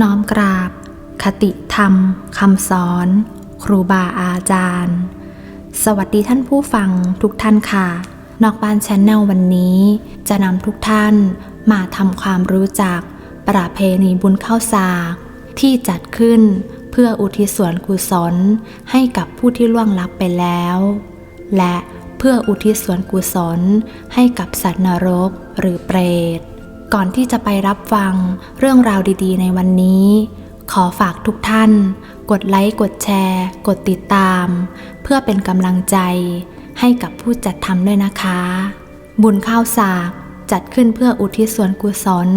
น้อมกราบ คติธรรมคำสอน ครูบาอาจารย์ สวัสดีท่านผู้ฟังทุกท่านค่ะ นอกบ้านชนแนลวันนี้ จะนำทุกท่านมาทำความรู้จัก ประเพณีบุญข้าวสาก ที่จัดขึ้นเพื่ออุทิศส่วนกุศลให้กับผู้ที่ล่วงลับไปแล้ว และเพื่ออุทิศส่วนกุศลให้กับสัตว์นรกหรือเปรต ก่อนที่จะไปรับฟังเรื่องราวดีๆ ในวันนี้ ขอฝากทุกท่าน กดไลค์ กดแชร์ กดติดตาม เพื่อเป็นกำลังใจ ให้กับผู้จัดทำด้วยนะคะ บุญข้าวสากจัดขึ้นเพื่ออุทิศส่วนกุศล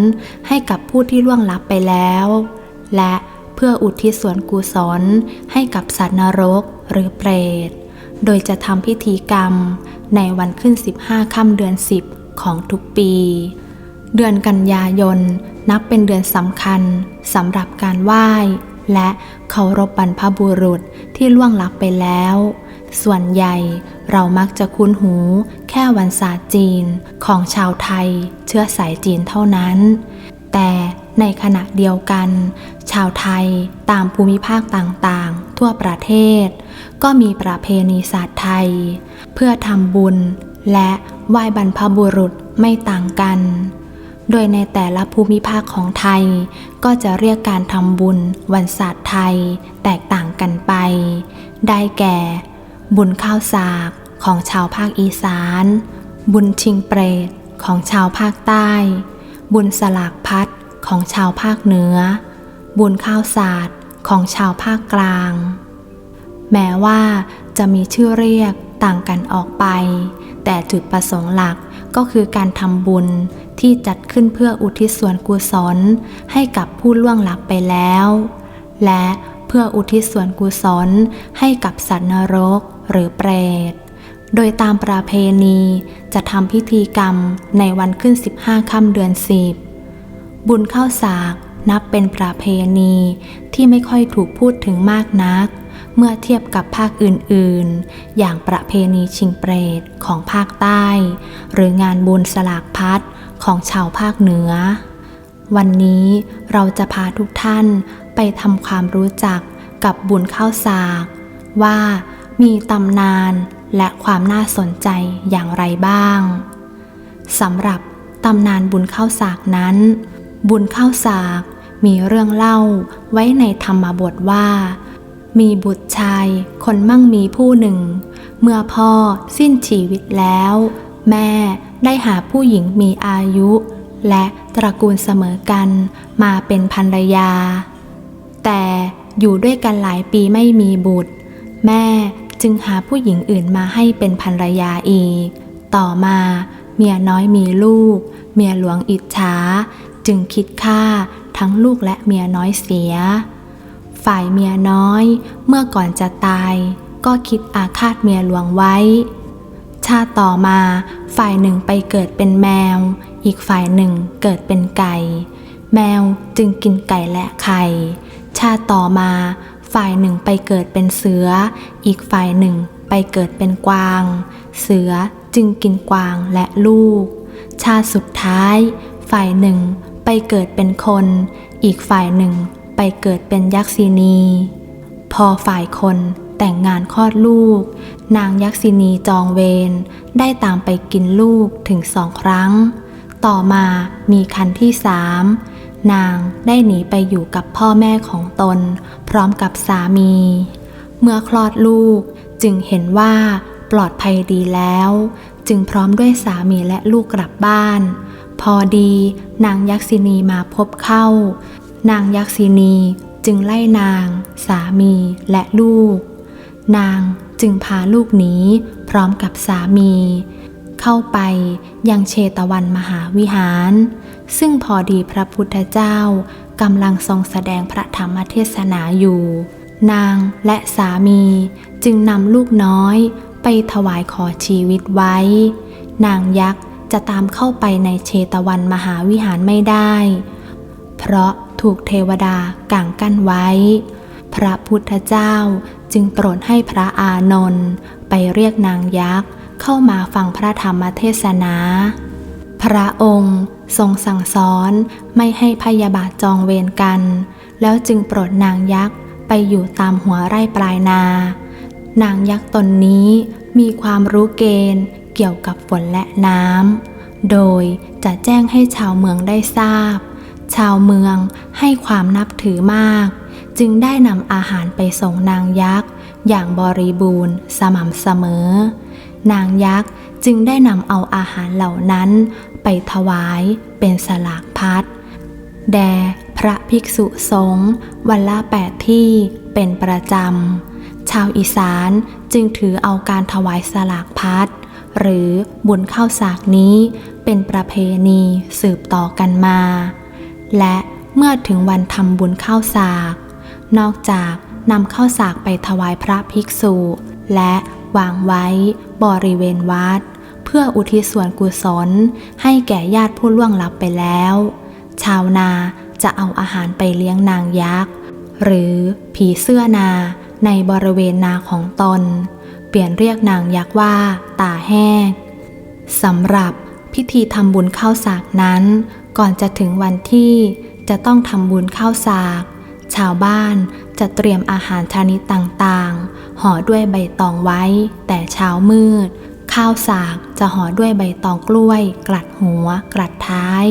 ให้กับผู้ที่ล่วงลับไปแล้ว และเพื่ออุทิศส่วนกุศล ให้กับสัตว์นรกหรือเปรต โดยจะทำพิธีกรรม ในวันขึ้น 15 ค่ำเดือน 10 ของทุกปี เดือนกันยายน นับเป็นเดือนสำคัญสำหรับการไหว้ และเคารพบรรพบุรุษที่ล่วงลับไปแล้ว ส่วนใหญ่เรามักจะคุ้นหูแค่วันศาสตร์จีนของชาวไทย เชื้อสายจีนเท่านั้น แต่ในขณะเดียวกัน ชาวไทยตามภูมิภาคต่างๆ ทั่วประเทศ ก็มีประเพณีศาสตร์ไทย เพื่อทำบุญและไหว้บรรพบุรุษไม่ต่างกัน โดยในแต่ละภูมิภาคของไทย ก็จะเรียกการทำบุญวันศาสตร์ไทย แตกต่างกันไป ได้แก่ บุญข้าวสากของชาวภาคอีสาน บุญชิงเปรตของชาวภาคใต้ บุญสลากพัดของชาวภาคเหนือ บุญข้าวสาดของชาวภาคกลาง แม้ว่าจะมีชื่อเรียกต่างกันออกไป แต่จุดประสงค์หลักก็คือการทำบุญ ที่จัดขึ้นเพื่ออุทิศส่วนกุศลให้กับผู้ล่วงลับไปแล้ว และเพื่ออุทิศส่วนกุศลให้กับสัตว์นรกหรือเปรต โดยตามประเพณีจะทำพิธีกรรมในวันขึ้น 15ค่ำเดือน 10 บุญข้าวสากนับเป็นประเพณีที่ไม่ค่อยถูกพูดถึงมากนัก เมื่อเทียบกับภาคอื่นๆ อย่างประเพณีชิงเปรตของภาคใต้ หรืองานบุญสลากพัด ของชาวภาคเหนือ วันนี้เราจะพาทุกท่านไปทำความรู้จักกับบุญข้าวสาก ว่ามีตำนานและความน่าสนใจอย่างไรบ้างสำหรับตำนานบุญข้าวสากนั้น บุญข้าวสากมีเรื่องเล่าไว้ในธรรมบทว่า มีบุตรชายคนมั่งมีผู้หนึ่ง เมื่อพ่อสิ้นชีวิตแล้ว แม่ได้หาผู้หญิงมีอายุ และตระกูลเสมอกันมาเป็นภรรยา แต่อยู่ด้วยกันหลายปีไม่มีบุตร แม่จึงหาผู้หญิงอื่นมาให้เป็นภรรยาอีก ต่อมาเมียน้อยมีลูก เมียหลวงอิจฉาจึงคิดฆ่าทั้งลูกและเมียน้อยเสีย ฝ่ายเมียน้อยเมื่อก่อนจะตาย ก็คิดอาฆาตเมียหลวงไว้ ชาติต่อมาฝ่ายหนึ่งไปเกิดเป็นแมว อีกฝ่ายหนึ่งเกิดเป็นไก่ แมวจึงกินไก่และไข่ ชาติต่อมา ฝ่ายหนึ่งไปเกิดเป็นเสือ อีกฝ่ายหนึ่งไปเกิดเป็นกวาง เสือจึงกินกวางและลูก ชาติสุดท้าย ฝ่ายหนึ่งไปเกิดเป็นคน อีกฝ่ายหนึ่งไปเกิดเป็นยักษินี พอฝ่ายคน แต่งงานคลอดลูก นางยักษินีจองเวรได้ตามไปกินลูกถึงสองครั้ง ต่อมามีคันที่สามนางได้หนีไปอยู่กับพ่อแม่ของตน พร้อมกับสามี เมื่อคลอดลูกจึงเห็นว่าปลอดภัยดีแล้ว จึงพร้อมด้วยสามีและลูกกลับบ้าน พอดีนางยักษินีมาพบเข้า นางยักษินีจึงไล่นาง สามีและลูก นางจึงพาลูกหนีพร้อมกับสามี เข้าไปยังเชตวันมหาวิหาร ซึ่งพอดีพระพุทธเจ้ากำลังทรงแสดงพระธรรมเทศนาอยู่ นางและสามีจึงนำลูกน้อยไปถวายขอชีวิตไว้ นางยักษ์จะตามเข้าไปในเชตวันมหาวิหารไม่ได้ เพราะถูกเทวดากังกั้นไว้ พระพุทธเจ้า จึงโปรดให้พระอานนท์ไปเรียกนางยักษ์เข้ามาฟังพระธรรมเทศนา พระองค์ทรงสั่งสอนไม่ให้พยาบาทจองเวรกัน แล้วจึงโปลดนางยักษ์ไปอยู่ตามหัวไร่ปลายนา นางยักษ์ตนนี้มีความรู้เกณฑ์เกี่ยวกับฝนและน้ำ โดยจะแจ้งให้ชาวเมืองได้ทราบ ชาวเมืองให้ความนับถือมาก จึงได้นำอาหารไปส่งนางยักษ์ อย่างบริบูรณ์ สม่ำเสมอ นางยักษ์จึงได้นำเอาอาหารเหล่านั้น ไปถวายเป็นสลากพัดแด่พระภิกษุสงฆ์วันละแปดที่เป็นประจำ ชาวอีสานจึงถือเอาการถวายสลากพัดหรือบุญข้าวสากนี้เป็นประเพณีสืบต่อกันมา และเมื่อถึงวันทำบุญข้าวสาก นอกจากนำข้าวสากไปถวายพระภิกษุ และวางไว้บริเวณวัด เพื่ออุทิศส่วนกุศล ให้แก่ญาติผู้ล่วงลับไปแล้ว ชาวนาจะเอาอาหารไปเลี้ยงนางยักษ์ หรือผีเสื้อนาในบริเวณนาของตน เปลี่ยนเรียกนางยักษ์ว่า ตาแห้งสำหรับพิธีทำบุญข้าวสากนั้น ก่อนจะถึงวันที่จะต้องทำบุญข้าวสาก ชาวบ้านจะเตรียมอาหารชนิดต่างๆ ห่อด้วยใบตองไว้ แต่เช้ามืด ข้าวสากจะห่อด้วยใบตองกล้วย กลัดหัว กลัดท้าย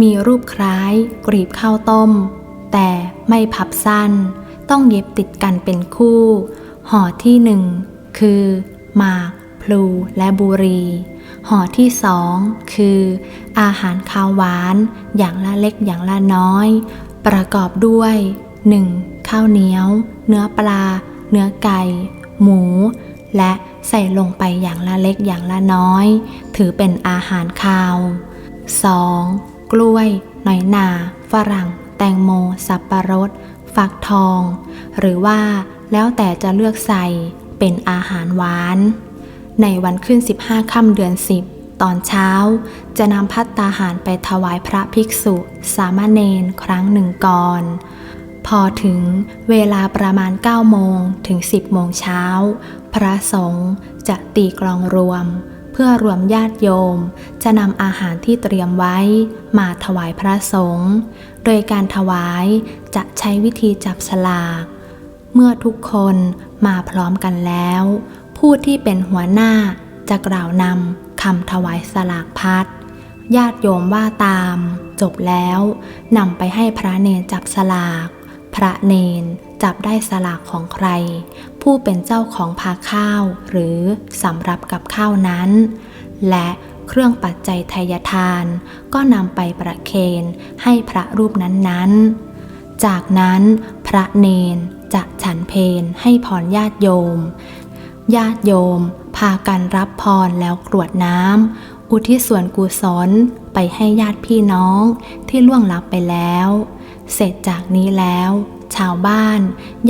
มีรูปคล้ายกรีบข้าวต้ม แต่ไม่พับสั้น ต้องเย็บติดกันเป็นคู่ ห่อที่หนึ่งคือหมากพลูและบุรีห่อที่สองคือ อาหารข้าวหวานอย่างละเล็กอย่างละน้อย ประกอบด้วย 1. ข้าวเหนียว เนื้อปลา เนื้อไก่ หมู และใส่ลงไปอย่างละเล็กอย่างละน้อย ถือเป็นอาหารคาว 2. กล้วย หน่อยนา ฝรั่ง แตงโม สับปะรด ฟักทอง หรือว่าแล้วแต่จะเลือกใส่เป็นอาหารหวาน ในวันขึ้น 15 ค่ำเดือน 10 ตอนเช้า จะนำพัตตาหารไปถวายพระภิกษุ สามเณรครั้งหนึ่งก่อน พอถึงเวลาประมาณ 9 โมงถึง 10 โมงเช้า พระสงฆ์จะตีกลองรวม เพื่อรวมญาติโยม จะนำอาหารที่เตรียมไว้ มาถวายพระสงฆ์โดยการถวายจะใช้วิธีจับสลาก เมื่อทุกคนมาพร้อมกันแล้ว ผู้ที่เป็นหัวหน้าจะกล่าวนำ คำถวายสลากพัดญาติโยมว่าตาม จบแล้วนำไปให้พระเนนจับสลาก พระเนนจับได้สลากของใคร ผู้เป็นเจ้าของพาข้าว หรือสำรับกับข้าวนั้น และเครื่องปัจจัยทายทาน ก็นำไปประเคนให้พระรูปนั้นๆ จากนั้นพระเนนจะฉันเพนให้พรญาติโยม ญาติโยม พากันรับพรแล้วกรวดน้ำอุทิศส่วนกุศลไปให้ญาติพี่น้องที่ล่วงลับไปแล้ว เสร็จจากนี้แล้ว ชาวบ้าน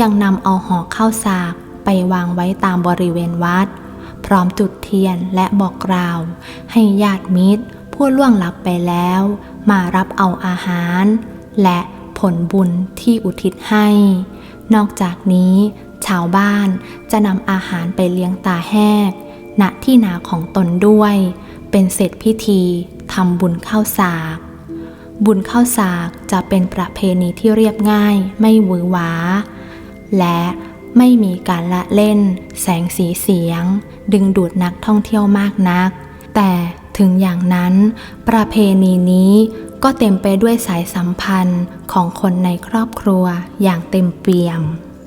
ยังนำเอาห่อข้าวสากไปวางไว้ตามบริเวณวัด พร้อมจุดเทียนและบอกกล่าว ให้ญาติมิตรผู้ล่วงลับไปแล้ว มารับเอาอาหาร และผลบุญที่อุทิศให้ นอกจากนี้ ชาวบ้านจะนำอาหารไปเลี้ยงตาแหกณที่นาของตนด้วย เป็นเสร็จพิธีทำบุญข้าวสาก บุญข้าวสากจะเป็นประเพณีที่เรียบง่ายไม่หวือหวา และไม่มีการละเล่น แสงสีเสียง ดึงดูดนักท่องเที่ยวมากนัก แต่ถึงอย่างนั้น ประเพณีนี้ก็เต็มไปด้วยสายสัมพันธ์ของคนในครอบครัวอย่างเต็มเปี่ยม